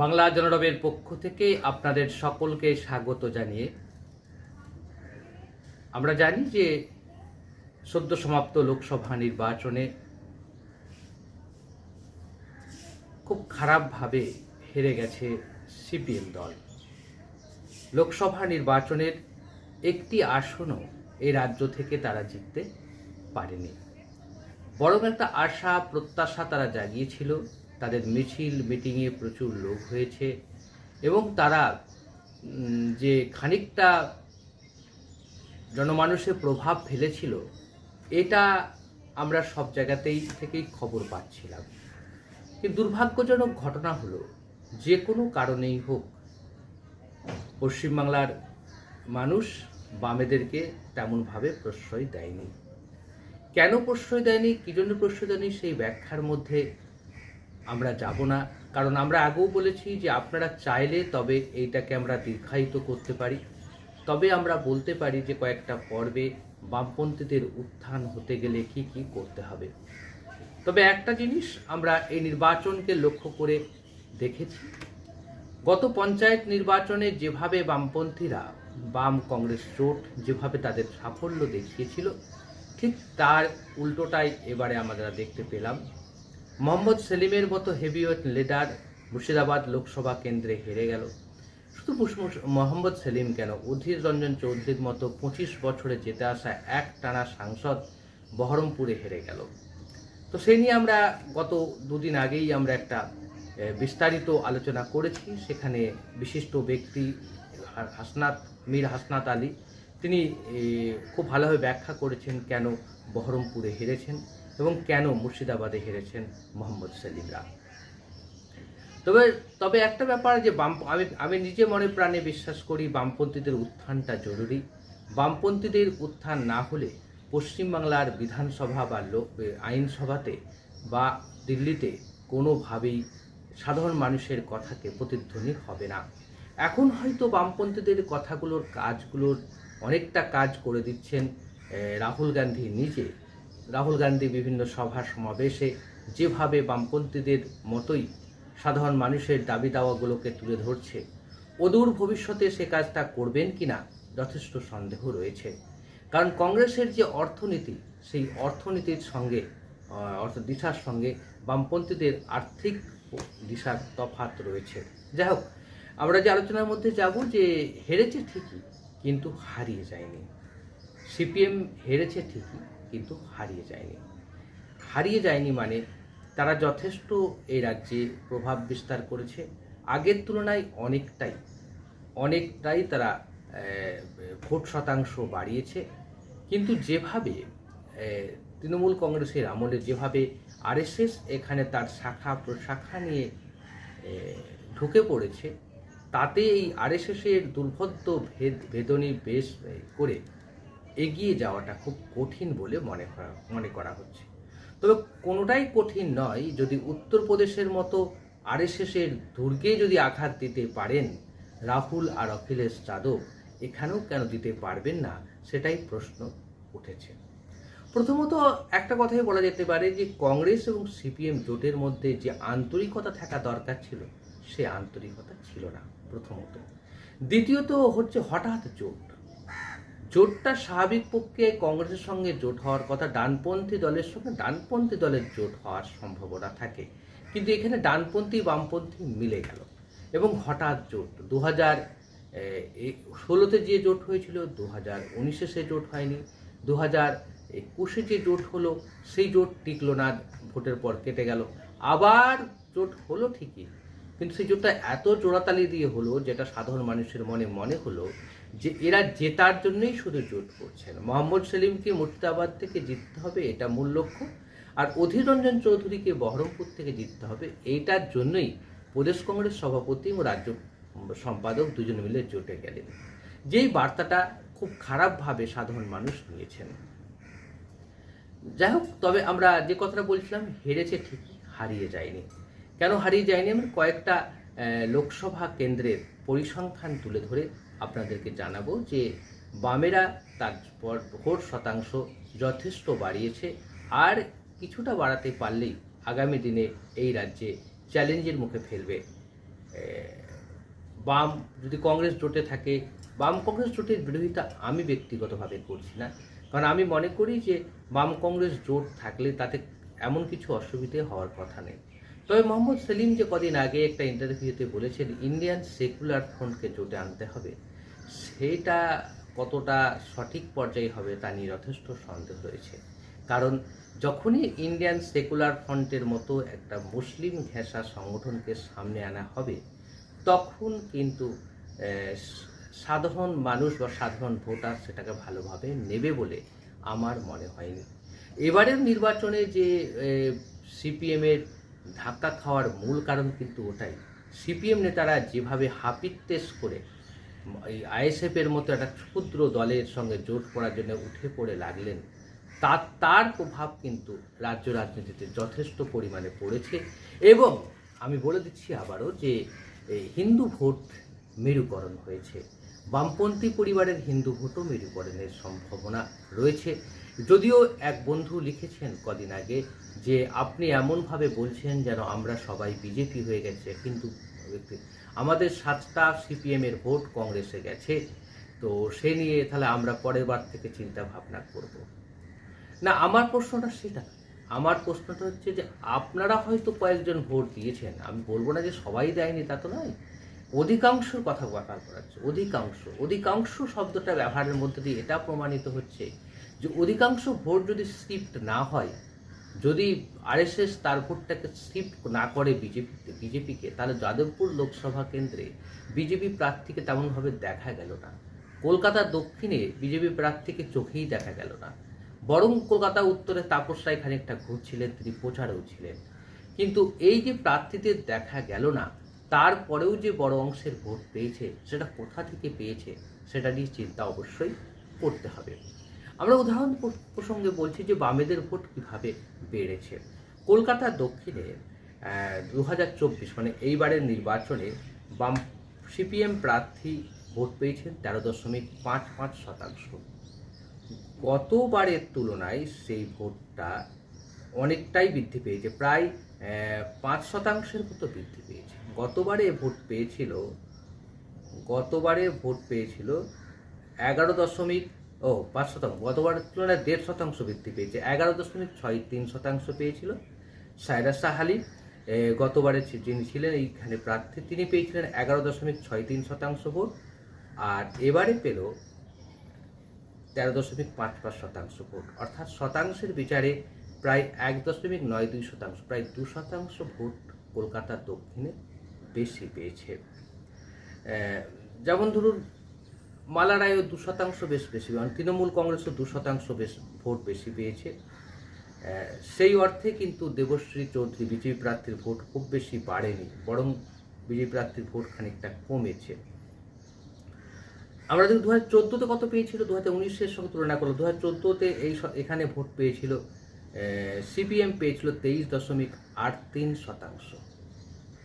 বাংলা জনরবের পক্ষ থেকে আপনাদের সকলকে স্বাগত জানিয়ে আমরা জানি যে সদ্য সমাপ্ত লোকসভা নির্বাচনে খুব খারাপভাবে হেরে গেছে সিপিএম দল। লোকসভা নির্বাচনের একটি আসনও এই রাজ্য থেকে তারা জিততে পারেনি। বরং একটা আশা, প্রত্যাশা তারা জাগিয়েছিল। তাদের মিছিল, মিটিংয়ে প্রচুর লোক হয়েছে এবং তারা যে খানিকটা জনমানুষে প্রভাব ফেলেছিল, এটা আমরা সব জায়গাতেই থেকেই খবর পাচ্ছিলাম। কিন্তু দুর্ভাগ্যজনক ঘটনা হলো, যে কোনো কারণেই হোক, পশ্চিমবাংলার মানুষ বামেদেরকে তেমনভাবে প্রশ্রয় দেয়নি। কেন প্রশ্রয় দেয়নি, কী জন্য প্রশ্রয় দেয়নি, সেই ব্যাখ্যার মধ্যে আমরা যাব না। কারণ আমরা আগেও বলেছি যে আপনারা চাইলে তবে এইটাকে আমরা দীর্ঘায়িত করতে পারি। তবে আমরা বলতে পারি যে কয়েকটা পর্বে বামপন্থীদের উত্থান হতে গেলে কি কি করতে হবে। তবে একটা জিনিস আমরা এই নির্বাচনকে লক্ষ্য করে দেখেছি। গত পঞ্চায়েত নির্বাচনে যেভাবে বামপন্থীরা বাম কংগ্রেস জোট যেভাবে তাদের সাফল্য দেখিয়েছিল, ঠিক তার উল্টোটাই এবারে আমরা দেখতে পেলাম। মোহাম্মদ সেলিমের মতো হেভিওয়েট লিডার মুর্শিদাবাদ লোকসভা কেন্দ্রে হেরে গেল। শুধু মোহাম্মদ সেলিম কেন? অধীর রঞ্জন চৌধুরীর মতো পঁচিশ বছরে যেতে আসা এক টানা সাংসদ বহরমপুরে হেরে গেল। তো সেই নিয়ে আমরা গত দুদিন আগেই আমরা একটা বিস্তারিত আলোচনা করেছি। সেখানে বিশিষ্ট ব্যক্তি হাসনাত, মীর হাসনাত আলী। তিনি খুব ভালোভাবে ব্যাখ্যা করেছেন কেন বহরমপুরে হেরেছেন। এবং কেন মুর্শিদাবাদে হেরেছেন মোহাম্মদ সেলিমরা তবে তবে একটা ব্যাপার যে বাম আমি আমি নিজে মনে প্রাণে বিশ্বাস করি বামপন্থীদের উত্থানটা জরুরি। বামপন্থীদের উত্থান না হলে পশ্চিমবাংলার বিধানসভা বা লোক আইনসভাতে বা দিল্লিতে কোনোভাবেই সাধারণ মানুষের কথাকে প্রতিধ্বনি হবে না। এখন হয়তো বামপন্থীদের কথাগুলোর কাজগুলোর অনেকটা কাজ করে দিচ্ছেন রাহুল গান্ধী নিজে। রাহুল গান্ধী বিভিন্ন সভা সমাবেশে যেভাবে বামপন্থীদের মতোই সাধারণ মানুষের দাবি দাওয়াগুলোকে তুলে ধরছে, অদূর ভবিষ্যতে সে কাজটা করবেন কিনা যথেষ্ট সন্দেহ রয়েছে। কারণ কংগ্রেসের যে অর্থনীতি, সেই অর্থনীতির সঙ্গে অর্থ দিশার সঙ্গে বামপন্থীদের আর্থিক দিশার তফাত রয়েছে। যাই হোক, আমরা যে আলোচনার মধ্যে যাব যে হেরেছে ঠিকই, কিন্তু হারিয়ে যায়নি। সিপিএম হেরেছে ঠিকই কিন্তু হারিয়ে যায়নি। হারিয়ে যায়নি মানে তারা যথেষ্ট এই রাজ্যে প্রভাব বিস্তার করেছে। আগের তুলনায় অনেকটাই অনেকটাই তারা ভোট শতাংশ বাড়িয়েছে। কিন্তু যেভাবে তৃণমূল কংগ্রেসের আমলে যেভাবে আরএসএস এখানে তার শাখা প্রশাখা নিয়ে ঢুকে পড়েছে, তাতে এই আরএসএসের দুর্ভদ্য ভেদ ভেদনী বেশ করে এগিয়ে যাওয়াটা খুব কঠিন বলে মনে মনে করা হচ্ছে। তবে কোনোটাই কঠিন নয়, যদি উত্তরপ্রদেশের মতো আরএসএসের দুর্গে যদি আঘাত দিতে পারেন, রাহুল আর অখিলেশ যাদব, এখানেও কেন দিতে পারবেন না, সেটাই প্রশ্ন উঠেছে। প্রথমত একটা কথাই বলা যেতে পারে যে, কংগ্রেস এবং সিপিএম জোটের মধ্যে যে আন্তরিকতা থাকা দরকার ছিল, সে আন্তরিকতা ছিল না প্রথমত। দ্বিতীয়ত হচ্ছে হঠাৎ জোট। জোটটা স্বাভাবিক পক্ষে কংগ্রেসের সঙ্গে জোট হওয়ার কথা, ডানপন্থী দলের সঙ্গে ডানপন্থী দলের জোট হওয়ার সম্ভাবনা থাকে। কিন্তু এখানে ডানপন্থী, বামপন্থী মিলে গেল এবং হঠাৎ জোট দু হাজার ষোলোতে যে জোট হয়েছিল দু হাজার উনিশে সে জোট হয়নি দু হাজার একুশে যে জোট হলো, সেই জোট টিকলো না, ভোটের পর কেটে গেল। আবার জোট হলো ঠিকই, কিন্তু সেই জোটটা এত জোড়াতালি দিয়ে হলো, যেটা সাধারণ মানুষের মনে মনে হলো যে এরা জেতার জন্যই শুধু জোট করছেন মোহাম্মদ সেলিমকে মুর্শিদাবাদ থেকে জিততে হবে, এটা মূল লক্ষ্য। আর অধীর রঞ্জন চৌধুরীকে বহরমপুর থেকে জিততে হবে এইটার জন্যই প্রদেশ কংগ্রেস সভাপতি ও রাজ্য সম্পাদক দুজন মিলে জোটে গেলেন। যেই বার্তাটা খুব খারাপভাবে সাধারণ মানুষ নিয়েছেন। যাই হোক তবে আমরা যে কথাটা বলছিলাম, হেরেছে ঠিকই হারিয়ে যায়নি। কেন হারিয়ে যায়নি? আমরা কয়েকটা লোকসভা কেন্দ্রের পরিসংখ্যান তুলে ধরে আপনাদেরকে জানাব যে বামেরা তারপর ভোট শতাংশ যথেষ্ট বাড়িয়েছে আর কিছুটা বাড়াতে পারলেই আগামী দিনে এই রাজ্যে চ্যালেঞ্জের মুখে ফেলবে। বাম যদি কংগ্রেস জোটে থাকে, বাম কংগ্রেস জোটের বিরোধিতা আমি ব্যক্তিগতভাবে করছি না। কারণ আমি মনে করি যে বাম কংগ্রেস জোট থাকলে তাতে এমন কিছু অসুবিধে হওয়ার কথা নেই। তবে মোহাম্মদ সেলিম যে কদিন আগে একটা ইন্টারভিউতে বলেছেন ইন্ডিয়ান সেকুলার ফ্রন্টকে জোটে আনতে হবে। সেটা কতটা সঠিক পর্যায়ে হবে তা নিয়ে যথেষ্ট সন্দেহ রয়েছে। কারণ যখনই ইন্ডিয়ান সেকুলার ফ্রন্টের মতো একটা মুসলিম ঘেঁষা সংগঠনকে সামনে আনা হবে, তখন কিন্তু সাধারণ মানুষ বা সাধারণ ভোটার সেটাকে ভালোভাবে নেবে বলে আমার মনে হয়নি। এবারের নির্বাচনে যে সিপিএমের ধাক্কা খাওয়ার মূল কারণ কিন্তু ওটাই। সিপিএম নেতারা যেভাবে হাপিত্তেস করে এই আইএসএফের মতো একটা ক্ষুদ্র দলের সঙ্গে জোট করার জন্য উঠে পড়ে লাগলেন তার তার প্রভাব কিন্তু রাজ্য রাজনীতিতে যথেষ্ট পরিমাণে পড়েছে। এবং আমি বলে দিচ্ছি আবারও যে হিন্দু ভোট মেরুকরণ হয়েছে। বামপন্থী পরিবারের হিন্দু ভোটও মেরুকরণের সম্ভাবনা রয়েছে। যদিও এক বন্ধু লিখেছেন কদিন আগে যে আপনি এমনভাবে বলছেন যেন আমরা সবাই বিজেপি হয়ে গেছে, কিন্তু আমাদের সাতটা সিপিএমের ভোট কংগ্রেসে গেছে, তো সে নিয়ে তাহলে আমরা পরের বার থেকে চিন্তা ভাবনা করব। না, আমার প্রশ্নটা সেটা আমার প্রশ্নটা হচ্ছে যে আপনারা হয়তো কয়েকজন ভোট দিয়েছেন, আমি বলব না যে সবাই দেয়নি, তা তো নয়। অধিকাংশর কথা ব্যবহার করা হচ্ছে অধিকাংশ অধিকাংশ শব্দটা ব্যবহারের মধ্যে দিয়ে এটা প্রমাণিত হচ্ছে যে অধিকাংশ ভোট যদি শিফট না হয় যদি আরএসএস তার ভোটটাকে শিফট না করে বিজেপিতে বিজেপিকে, তাহলে যাদবপুর লোকসভা কেন্দ্রে বিজেপি প্রার্থীকে তেমনভাবে দেখা গেল না। কলকাতার দক্ষিণে বিজেপি প্রার্থীকে চোখেই দেখা গেল না। বরং কলকাতা উত্তরে তাপস রায় খানিকটা ঘুরছিলেন, তিনি প্রচারেও ছিলেন। কিন্তু এই যে প্রার্থীদের দেখা গেল না, তারপরেও যে বড় অংশের ভোট পেয়েছে, সেটা কোথা থেকে পেয়েছে, সেটা নিয়ে চিন্তা অবশ্যই করতে হবে। আমরা উদাহরণ প্রসঙ্গে বলছি যে বামেদের ভোট কীভাবে বেড়েছে। কলকাতার দক্ষিণে দু হাজার চব্বিশ মানে এইবারের নির্বাচনে বাম সিপিএম প্রার্থী ভোট পেয়েছেন তেরো দশমিক পাঁচ পাঁচ শতাংশ। গতবারের তুলনায় সেই ভোটটা অনেকটাই বৃদ্ধি পেয়েছে, প্রায় পাঁচ শতাংশের মতো বৃদ্ধি পেয়েছে। গতবারে ভোট পেয়েছিল, গতবারে ভোট পেয়েছিল এগারো দশমিক ও, পাঁচ শতাংশ। গতবারের তুলনায় দেড় শতাংশ বৃদ্ধি পেয়েছে। এগারো দশমিক ছয় তিন শতাংশ পেয়েছিল সায়রা সাহালি গতবারে যিনি ছিলেন, এইখানে প্রার্থী, তিনি পেয়েছিলেন এগারো দশমিক ছয় তিন শতাংশ ভোট। আর এবারে পেল তেরো দশমিক পাঁচ পাঁচ শতাংশ ভোট। অর্থাৎ শতাংশের বিচারে প্রায় এক দশমিক নয় দুই শতাংশ, প্রায় দু শতাংশ ভোট কলকাতার দক্ষিণে বেশি পেয়েছে। যেমন ধরুন মালা রায়ও দু শতাংশ বেশ বেশি এবং তৃণমূল কংগ্রেসও দু শতাংশ বেশ ভোট বেশি পেয়েছে। সেই অর্থে কিন্তু দেবশ্রী চৌধুরী বিজেপি প্রার্থীর ভোট খুব বেশি বাড়েনি, বরং বিজেপি প্রার্থীর ভোট খানিকটা কমেছে। আমরা যদি দু হাজার চোদ্দোতে কত পেয়েছিল? দু হাজার উনিশের সঙ্গে তুলনা করল দু হাজার চোদ্দোতে এই এখানে ভোট পেয়েছিল সিপিএম পেয়েছিল তেইশ দশমিক আট তিন শতাংশ।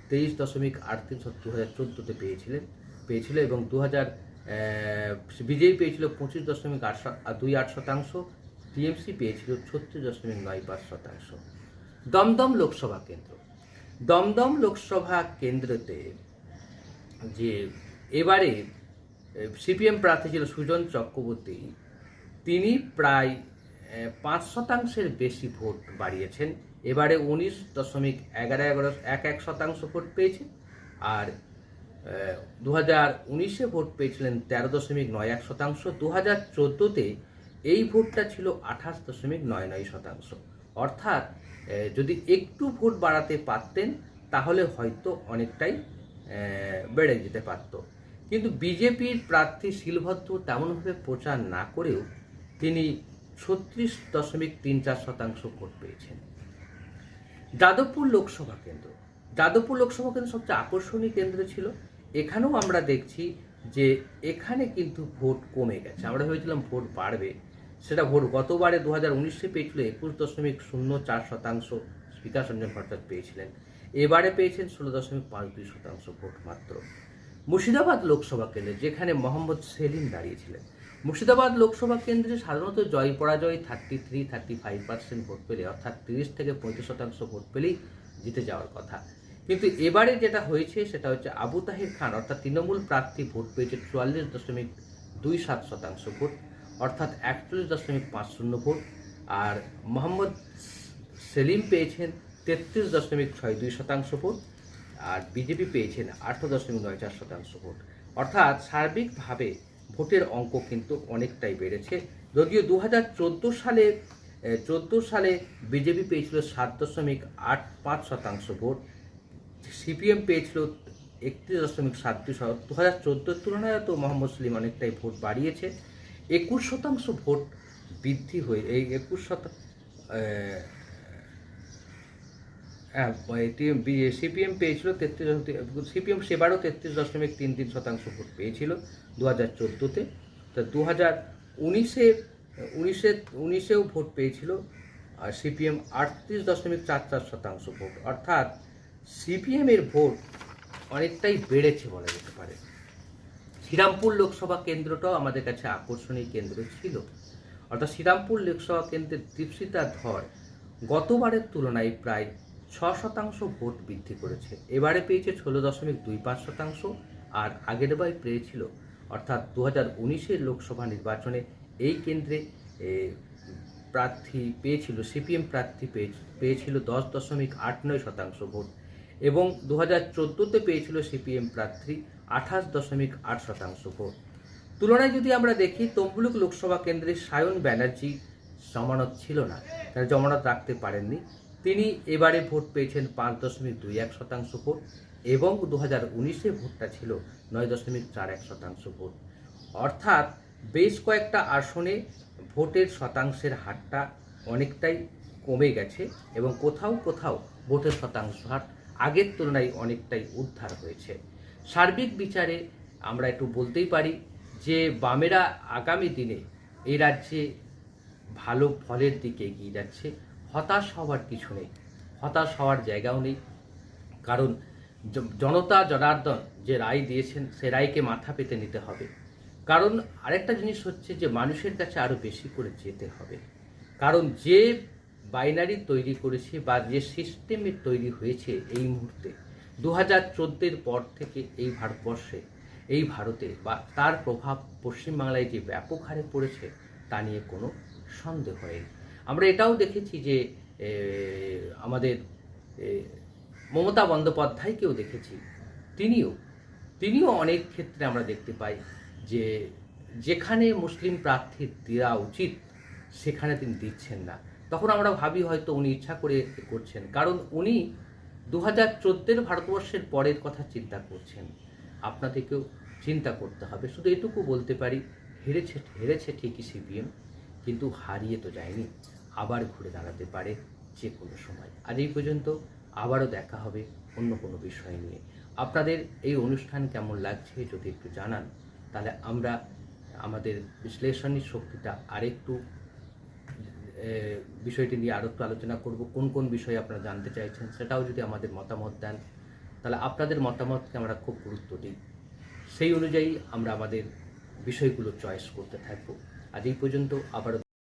তেইশ দশমিক আট তিন দু হাজার চোদ্দোতে পেয়েছিলেন, পেয়েছিল এবং দু হাজার বিজেপি পেয়েছিল পঁচিশ দশমিক আট দুই আট শতাংশ, টিএমসি পেয়েছিল ছত্রিশ দশমিক নয় পাঁচ শতাংশ। দমদম লোকসভা কেন্দ্র। দমদম লোকসভা কেন্দ্রতে যে এবারে সিপিএম প্রার্থী ছিল সুজন চক্রবর্তী, তিনি প্রায় পাঁচ শতাংশের বেশি ভোট বাড়িয়েছেন। এবারে উনিশ দশমিক এগারো এগারো এক এক শতাংশ ভোট পেয়েছে। আর দু হাজার উনিশে ভোট পেয়েছিলেন তেরো দশমিক নয় এক শতাংশ দু হাজার চোদ্দোতে এই ভোটটা ছিল আঠাশ দশমিক নয় নয় শতাংশ। অর্থাৎ যদি একটু ভোট বাড়াতে পারতেন, তাহলে হয়তো অনেকটাই বেড়ে যেতে পারত। কিন্তু বিজেপির প্রার্থী শিলভদ্র তেমনভাবে প্রচার না করেও তিনি ছত্রিশ দশমিক তিন চার শতাংশ ভোট পেয়েছেন। যাদবপুর লোকসভা কেন্দ্র। যাদবপুর লোকসভা কেন্দ্র সবচেয়ে আকর্ষণীয় কেন্দ্র ছিল এখানেও আমরা দেখছি যে এখানে কিন্তু ভোট কমে গেছে। আমরা ভেবেছিলাম ভোট বাড়বে। সেটা ভোট গতবারে দু হাজার উনিশে পেয়েছিল একুশ দশমিক শূন্য চার শতাংশ বিকাশ রঞ্জন ভট্টাচার্য পেয়েছিলেন। এবারে পেয়েছেন ষোলো দশমিক পাঁচ দুই শতাংশ ভোট মাত্র। মুর্শিদাবাদ লোকসভা কেন্দ্রে, যেখানে মোহাম্মদ সেলিম দাঁড়িয়েছিলেন, মুর্শিদাবাদ লোকসভা কেন্দ্রে সাধারণত জয় পরাজয় thirty three thirty five percent vote পেলে, অর্থাৎ তিরিশ থেকে পঁয়ত্রিশ শতাংশ ভোট পেলেই জিতে যাওয়ার কথা। কিন্তু এবারে যেটা হয়েছে সেটা হচ্ছে আবু তাহির খান, অর্থাৎ তৃণমূল প্রার্থী ভোট পেয়েছে চুয়াল্লিশ দশমিক দুই সাত শতাংশ ভোট, অর্থাৎ একচল্লিশ দশমিক পাঁচ শূন্য ভোট, আর মোহাম্মদ সেলিম পেয়েছেন তেত্রিশ দশমিক ছয় দুই শতাংশ ভোট, আর বিজেপি পেয়েছেন আঠারো দশমিক নয় চার শতাংশ ভোট। অর্থাৎ সার্বিকভাবে ভোটের অঙ্ক কিন্তু অনেকটাই বেড়েছে। যদিও দু হাজার চোদ্দ সালে চোদ্দ সালে বিজেপি পেয়েছিল সাত দশমিক আট পাঁচ শতাংশ ভোট সিপিএম পেয়েছিল একত্রিশ দশমিক সাত দুই দু হাজার চোদ্দোর তুলনায় তো মোহাম্মদ সেলিম অনেকটাই ভোট বাড়িয়েছে। একুশ শতাংশ ভোট বৃদ্ধি হয়ে এই একুশ শতাংশ হ্যাঁ সিপিএম পেয়েছিল তেত্রিশ সিপিএম সেবারও তেত্রিশ দশমিক তিন তিন শতাংশ ভোট পেয়েছিল দু হাজার চোদ্দোতে। তা দু হাজার উনিশে উনিশে উনিশেও ভোট পেয়েছিল, আর সিপিএম আটত্রিশ দশমিক চার চার শতাংশ ভোট। অর্থাৎ সিপিএমের ভোট অনেকটাই বেড়েছে বলা যেতে পারে। শ্রীরামপুর লোকসভা কেন্দ্রটাও আমাদের কাছে আকর্ষণীয় কেন্দ্র ছিল। অর্থাৎ শ্রীরামপুর লোকসভা কেন্দ্রের দীপশিতা ধর গতবারের তুলনায় প্রায় ছ শতাংশ ভোট বৃদ্ধি করেছে। এবারে পেয়েছে ষোলো দশমিক দুই পাঁচ শতাংশ আর আগের বার পেয়েছিল। অর্থাৎ দু হাজার উনিশের লোকসভা নির্বাচনে এই কেন্দ্রে প্রার্থী পেয়েছিল সিপিএম প্রার্থী পেয়ে- পেয়েছিল দশ দশমিক আট নয় শতাংশ ভোট। এবং দু হাজার চোদ্দোতে পেয়েছিল সিপিএম প্রার্থী আঠাশ দশমিক আট শতাংশ ভোট। তুলনায় যদি আমরা দেখি, তমলুক লোকসভা কেন্দ্রে সায়ন ব্যানার্জি জমানত ছিল না, তারা জমানত রাখতে পারেননি। তিনি এবারে ভোট পেয়েছেন পাঁচ দশমিক দুই এক শতাংশ ভোট এবং দু হাজার উনিশে ভোটটা ছিল নয় দশমিক চার এক শতাংশ ভোট। অর্থাৎ বেশ কয়েকটা আসনে ভোটের শতাংশের হারটা অনেকটাই কমে গেছে এবং কোথাও কোথাও ভোটের শতাংশ হার আগের তুলনায় অনেকটাই উদ্ধার হয়েছে। সার্বিক বিচারে আমরা একটু বলতেই পারি যে, বামেরা আগামী দিনে এই রাজ্যে ভালো ফলের দিকে এগিয়ে যাচ্ছে। হতাশ হওয়ার কিছু নেই। হতাশ হওয়ার জায়গাও নেই। কারণ জনতা জনার্দন যে রায় দিয়েছেন, সে রায়কে মাথা পেতে নিতে হবে। কারণ আরেকটা জিনিস হচ্ছে যে, মানুষের কাছে আরও বেশি করে যেতে হবে। কারণ যে বাইনারি তৈরি করেছে বা যে সিস্টেমের তৈরি হয়েছে এই মুহূর্তে। দু হাজার চোদ্দের পর থেকে এই ভারতবর্ষে, এই ভারতে বা তার প্রভাব পশ্চিমবাংলায় যে ব্যাপক হারে পড়েছে, তা নিয়ে কোনো সন্দেহ নেই আমরা এটাও দেখেছি যে আমাদের মমতা বন্দ্যোপাধ্যায়কেও দেখেছি। তিনিও তিনিও অনেক ক্ষেত্রে আমরা দেখতে পাই যে, যেখানে মুসলিম প্রার্থী দেওয়া উচিত, সেখানে তিনি দিচ্ছেন না। তখন আমরা ভাবি হয়তো উনি ইচ্ছা করে করছেন। কারণ উনি দু হাজার চোদ্দের ভারতবর্ষের পরের কথা চিন্তা করছেন। আপনাদেরকেও চিন্তা করতে হবে। শুধু এটুকু বলতে পারি, হেরেছে হেরেছে ঠিকই সিপিএম, কিন্তু হারিয়ে তো যায়নি। আবার ঘুরে দাঁড়াতে পারে যে কোনো সময়। আজ এই পর্যন্ত আবারও দেখা হবে অন্য কোনো বিষয় নিয়ে। আপনাদের এই অনুষ্ঠান কেমন লাগছে যদি একটু জানান, তাহলে আমরা আমাদের বিশ্লেষণী শক্তিটা আরেকটু বিষয়টি নিয়ে আরও একটু আলোচনা করব। কোন কোন বিষয়ে আপনারা জানতে চাইছেন সেটাও যদি আমাদের মতামত দেন, তাহলে আপনাদের মতামতকে আমরা খুব গুরুত্ব দিই। সেই অনুযায়ী আমরা আমাদের বিষয়গুলো চয়েস করতে থাকব। আজ এই পর্যন্ত, আবারও